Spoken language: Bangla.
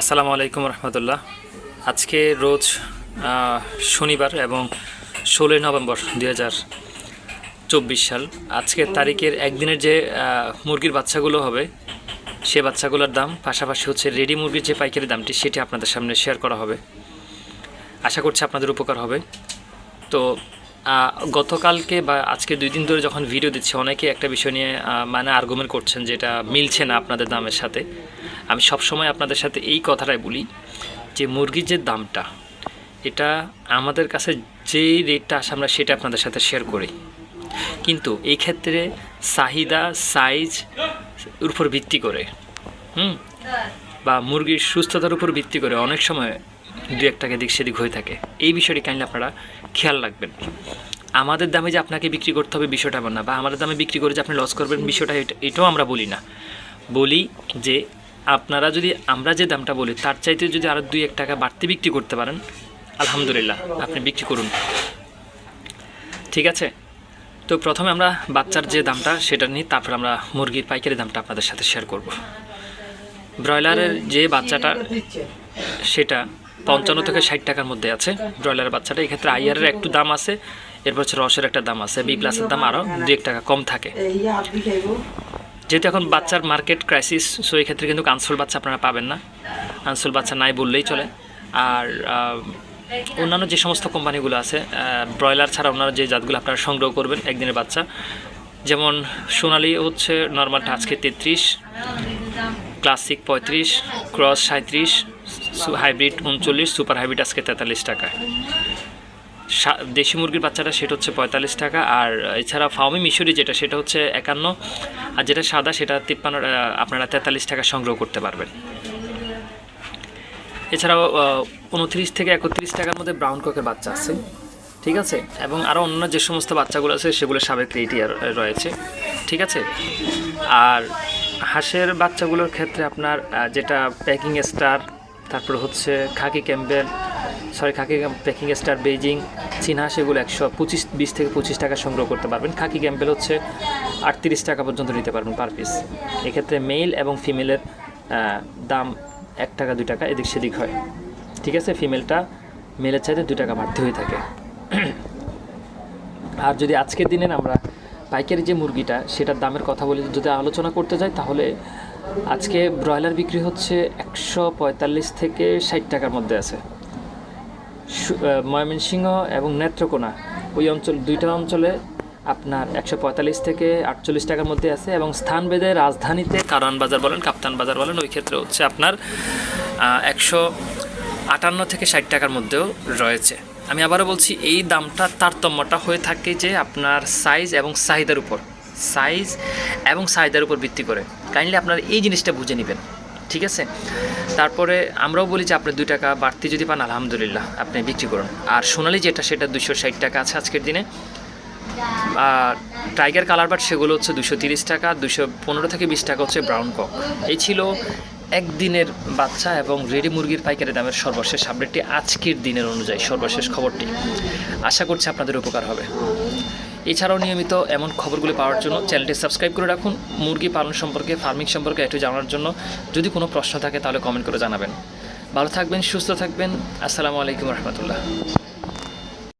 আসসালামু আলাইকুম রহমতুল্লাহ। আজকে রোজ শনিবার এবং ষোলোই নভেম্বর হাজার চব্বিশ সাল। আজকের তারিখের একদিনের যে মুরগির বাচ্চাগুলো হবে, সে বাচ্চাগুলোর দাম পাশাপাশি হচ্ছে রেডি মুরগির যে পাইকারি দামটি, সেটি আপনাদের সামনে শেয়ার করা হবে। আশা করছি আপনাদের উপকার হবে। তো গতকালকে বা আজকে দুই দিন ধরে যখন ভিডিও দিচ্ছি, অনেকে একটা বিষয় নিয়ে মানে আর্গুমেন্ট করছেন যেটা মিলছে না আপনাদের দামের সাথে। আমি সবসময় আপনাদের সাথে এই কথাটাই বলি যে মুরগির যে দামটা, এটা আমাদের কাছে যেই রেটটা আসে আমরা সেটা আপনাদের সাথে শেয়ার করি। কিন্তু এই ক্ষেত্রে চাহিদা সাইজ উপর ভিত্তি করে, হুম? বা মুরগির সুস্থতার উপর ভিত্তি করে অনেক সময় দু এক টাকা দিক সেদিক হয়ে থাকে। এই বিষয়টি কাইন্ডলি আপনারা খেয়াল রাখবেন। আমাদের দামে যে আপনাকে বিক্রি করতে হবে বিষয়টা এমন না, বা আমাদের দামে বিক্রি করে যে আপনি লস করবেন বিষয়টা এটা- এটাও আমরা বলি না। বলি যে আপনারা যদি, আমরা যে দামটা বলি, তার চাইতে যদি আরও দুই এক টাকা বাড়তি বিক্রি করতে পারেন, আলহামদুলিল্লাহ আপনি বিক্রি করুন। ঠিক আছে? তো প্রথমে আমরা বাচ্চার যে দামটা সেটা নিই, তারপর আমরা মুরগির পাইকারি দামটা আপনাদের সাথে শেয়ার করব। ব্রয়লারের যে বাচ্চাটা, সেটা পঞ্চান্ন থেকে ষাট টাকার মধ্যে আছে। ব্রয়লারের বাচ্চাটা, এক্ষেত্রে আইয়ারের একটু দাম আছে, এরপর হচ্ছে রসের একটা দাম আছে, বি প্লাসের দাম আরও দু এক টাকা কম থাকে। যেহেতু এখন বাচ্চার মার্কেট ক্রাইসিস সো এই ক্ষেত্রে কিন্তু আনসোল বাচ্চা আপনারা পাবেন না। আনসোল বাচ্চা নাই বললেই চলে। আর অন্যান্য যে সমস্ত কোম্পানিগুলো আছে ব্রয়লার ছাড়া অন্যান্য যে জাতগুলো আপনারা সংগ্রহ করবেন একদিনের বাচ্চা, যেমন সোনালি হচ্ছে নর্মালটা আজকে তেত্রিশ ক্লাসিক পঁয়ত্রিশ ক্রস সাঁত্রিশ হাইব্রিড উনচল্লিশ, সুপার হাইব্রিড আজকে তেতাল্লিশ টাকায় সা- দেশি মুরগির বাচ্চাটা সেটা হচ্ছে পঁয়তাল্লিশ টাকা, আর এছাড়া ফাউমি মিশরি যেটা, সেটা হচ্ছে একান্ন, আর যেটা সাদা, সেটা তিপ্পান্ন আপনারা তেতাল্লিশ টাকা সংগ্রহ করতে পারবেন। এছাড়াও উনত্রিশ থেকে একত্রিশ টাকার মধ্যে ব্রাউন ককের বাচ্চা আছে, ঠিক আছে? এবং আরও অন্য যে সমস্ত বাচ্চাগুলো আছে, সেগুলো সাবেক রেটই রয়েছে, ঠিক আছে? আর হাঁসের বাচ্চাগুলোর ক্ষেত্রে আপনার যেটা প্যাকিং স্টার তারপর হচ্ছে খাকি ক্যাম্বেল সরি খাকি প্যাকিং স্টার বেজিং চীনা সেগুলো একশো পঁচিশ, বিশ থেকে পঁচিশ টাকা সংগ্রহ করতে পারবেন। খাকি ক্যাম্বেল হচ্ছে আটত্রিশ টাকা পর্যন্ত নিতে পারবেন পার পিস এক্ষেত্রে মেল এবং ফিমেলের দাম এক টাকা, দুই টাকা, এদিক সেদিক হয়। ঠিক আছে? ফিমেলটা মেলের চাইতে দু টাকা বাড়তি হয়ে থাকে। আর যদি আজকের দিনে আমরা পাইকারি যে মুরগিটা, সেটার দামের কথা বলে যদি আলোচনা করতে যাই, তাহলে আজকে ব্রয়লার বিক্রি হচ্ছে একশো পঁয়তাল্লিশ থেকে ষাট টাকার মধ্যে আছে। ময়মনসিংহ এবং নেত্রকোনা, ওই অঞ্চল দুইটা অঞ্চলে আপনার একশো পঁয়তাল্লিশ থেকে আটচল্লিশ টাকার মধ্যে আছে এবং স্থান স্থানভেদে রাজধানীতে কারওয়ান বাজার বলেন, কাপ্তান বাজার বলেন, ওই ক্ষেত্রে হচ্ছে আপনার একশো আটান্ন থেকে ষাট টাকার মধ্যেও রয়েছে। আমি আবারও বলছি, এই দামটা তারতম্যটা হয়ে থাকে যে আপনার সাইজ এবং চাহিদার উপর। সাইজ এবং চাহিদার উপর ভিত্তি করে। কাইন্ডলি আপনারা এই জিনিসটা বুঝে নেবেন, ঠিক আছে? তারপরে আমরাও বলি যে আপনি দুই টাকা বাড়তি যদি পান, আলহামদুলিল্লাহ, আপনি বিক্রি করুন। আর সোনালি যেটা, সেটা দুশো ষাট টাকা আছে আজকের দিনে। আর টাইগার কালার বাট সেগুলো হচ্ছে দুশো তিরিশ টাকা দুশো পনেরো থেকে বিশ টাকা হচ্ছে ব্রাউন কক এই ছিল একদিনের বাচ্চা এবং রেডি মুরগির পাইকারি দামের সর্বশেষ আপডেটটি আজকের দিনের অনুযায়ী সর্বশেষ খবরটি। আশা করছি আপনাদের উপকার হবে। এছাড়াও নিয়মিত এমন খবরগুলি পাওয়ার জন্য চ্যানেলটি সাবস্ক্রাইব করে রাখুন। মুরগি পালন সম্পর্কে, ফার্মিং সম্পর্কে একটু জানার জন্য যদি কোনো প্রশ্ন থাকে তাহলে কমেন্ট করে জানাবেন। ভালো থাকবেন, সুস্থ থাকবেন। আসসালামু আলাইকুম রহমতুল্লাহ।